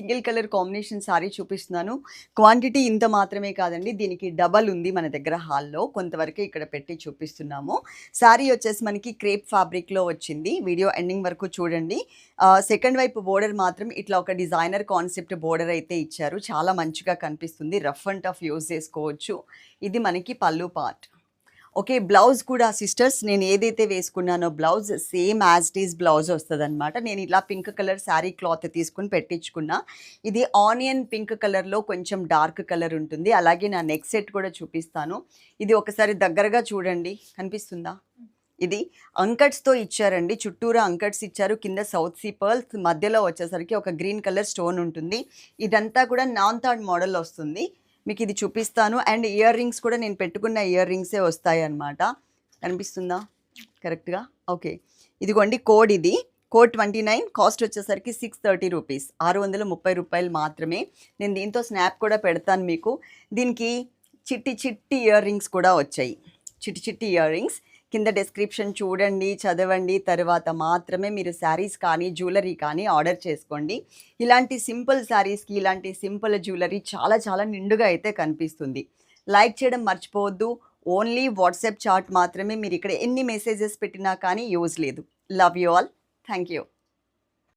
Single colour combination sari చూపిస్తున్నాను. Quantity ఇంత మాత్రమే కాదండి. దీనికి డబల్ ఉంది మన దగ్గర హాల్లో. కొంతవరకు ఇక్కడ పెట్టి చూపిస్తున్నాము. సారీ వచ్చేసి మనకి క్రేప్ ఫ్యాబ్రిక్లో వచ్చింది. వీడియో ఎండింగ్ వరకు చూడండి. సెకండ్ వైపు బోర్డర్ మాత్రం ఇట్లా ఒక డిజైనర్ కాన్సెప్ట్ బోర్డర్ అయితే ఇచ్చారు. చాలా మంచిగా కనిపిస్తుంది. రఫ్ అండ్ టఫ్ యూజ్ చేసుకోవచ్చు. ఇది మనకి పళ్ళు పార్ట్. ఓకే బ్లౌజ్ కూడా సిస్టర్స్ నేను ఏదైతే వేసుకున్నానో blouse same as is blouse వస్తుంది అనమాట నేను ఇలా పింక్ కలర్ శారీ క్లాత్ తీసుకుని పెట్టించుకున్నా. ఇది ఆనియన్ పింక్ కలర్లో కొంచెం డార్క్ కలర్ ఉంటుంది. అలాగే నా నెక్ సెట్ కూడా చూపిస్తాను. ఇది ఒకసారి దగ్గరగా చూడండి. కనిపిస్తుందా? ఇది అంకట్స్తో ఇచ్చారండి. చుట్టూరా అంకట్స్ ఇచ్చారు. కింద సౌత్ సీ పర్ల్స్ మధ్యలో వచ్చేసరికి ఒక గ్రీన్ కలర్ స్టోన్ ఉంటుంది. ఇదంతా కూడా నాన్ థర్డ్ మోడల్ వస్తుంది. మీకు ఇది చూపిస్తాను. అండ్ ఇయర్ రింగ్స్ కూడా నేను పెట్టుకున్న ఇయర్ రింగ్సే వస్తాయి అన్నమాట కనిపిస్తుందా? కరెక్ట్గా? ఓకే. ఇదిగోండి కోడ్ ఇది. కోడ్ ట్వంటీ నైన్ కాస్ట్ వచ్చేసరికి సిక్స్ థర్టీ రూపీస్. ఆరు వందల ముప్పై రూపాయలు మాత్రమే. నేను దీంతో స్నాప్ కూడా పెడతాను మీకు. దీనికి చిట్టి చిట్టి ఇయర్ రింగ్స్ కూడా వచ్చాయి. చిట్టి చిట్టి ఇయర్ రింగ్స్. కింద డిస్క్రిప్షన్ చూడండి చదవండి తర్వాత మాత్రమే మీరు శారీస్ కానీ జ్యువెలరీ కానీ ఆర్డర్ చేసుకోండి. ఇలాంటి సింపుల్ శారీస్కి ఇలాంటి సింపుల్ జ్యువెలరీ చాలా చాలా నిండుగా అయితే కనిపిస్తుంది. లైక్ చేయడం మర్చిపోవద్దు. ఓన్లీ వాట్సాప్ చాట్ మాత్రమే మీరు ఇక్కడ ఎన్ని మెసేజెస్ పెట్టినా కానీ యూజ్ లేదు. Love you all thank you